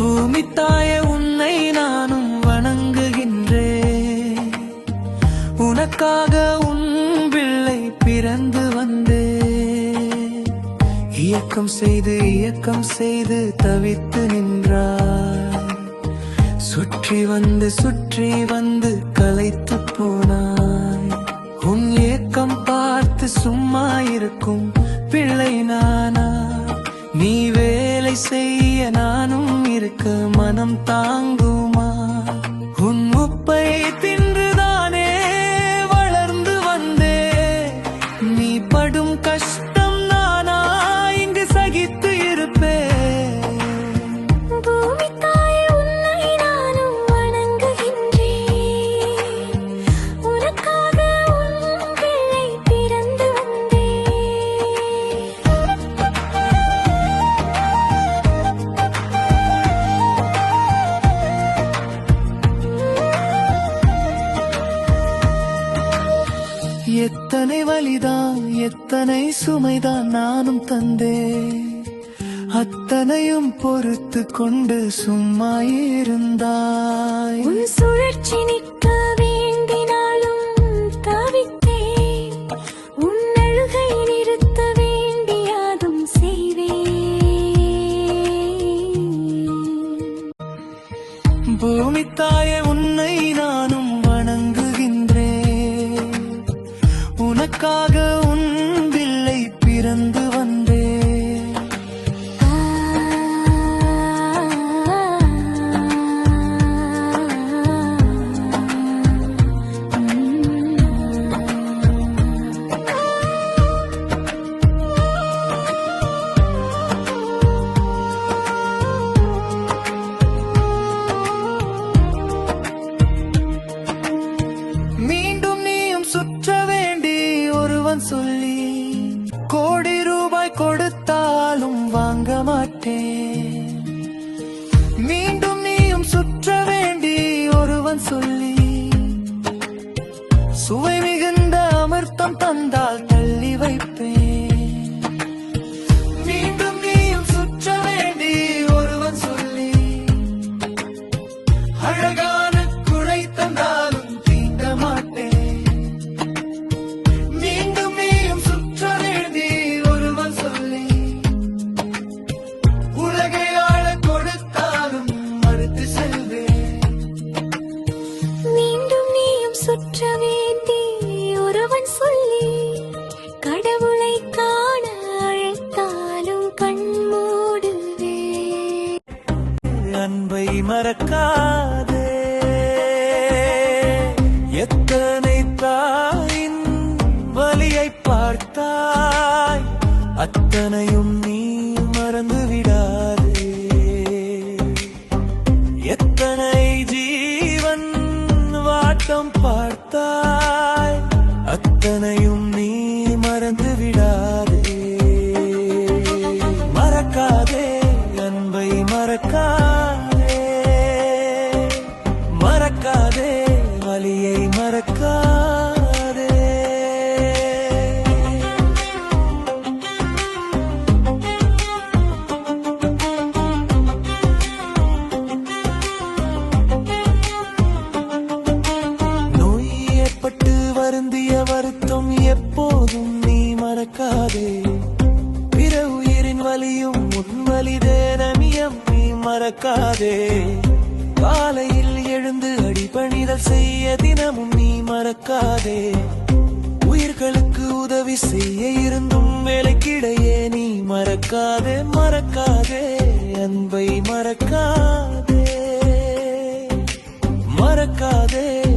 பூமி உன்னை நானும் வணங்குகின்றேன். உனக்காக உன் பிள்ளை பிறந்து வந்தே இயக்கம் செய்து இயக்கம் செய்து தவித்து நின்றார் சுற்றி வந்து சுற்றி வந்து கலைத்து போனாய். உன் ஏக்கம் பார்த்து சும்மா இருக்கும் பிள்ளை நானா? நீ வேலை செய்ய kemanam tangguh எத்தனை வலிதான் எத்தனை சுமைதான் நானும் தந்தே அத்தனையும் பொறுத்து கொண்டு சும்மா இருந்தாய். உன் சுழற்சி நிற்க வேண்டினாலும் தவித்தேன். உன் அழுகை நிறுத்த வேண்டியதும் செய்வேன். பூமி தாயே உன்னை உனக்காக ஒருவன் சொல்லி கோடி ரூபாய் கொடுத்தாலும் வாங்க மாட்டேன். மீண்டும் நீயும் சுற்ற வேண்டி ஒருவன் சொல்லி மறக்காதே. எத்தனை தாயின் வலியை பார்த்தாய் அத்தனையும் நீ மறந்து விடாதே. எத்தனை ஜீவன் வாட்டம் பார்த்தாய் அத்தனையும் நீ மறந்து விடாதே. மறக்காதே அன்பை மறக்காதே மறக்காதே பிற உயிரின் வலியும் முன்வலிதே நமியம் நீ மறக்காதே. காலையில் எழுந்து அடிபணிதல் செய்ய தினமும் நீ மறக்காதே. உயிர்களுக்கு உதவி செய்ய இருந்தும் வேலைக்கிடையே நீ மறக்காதே மறக்காதே. அன்பை மறக்காதே. மறக்காதே.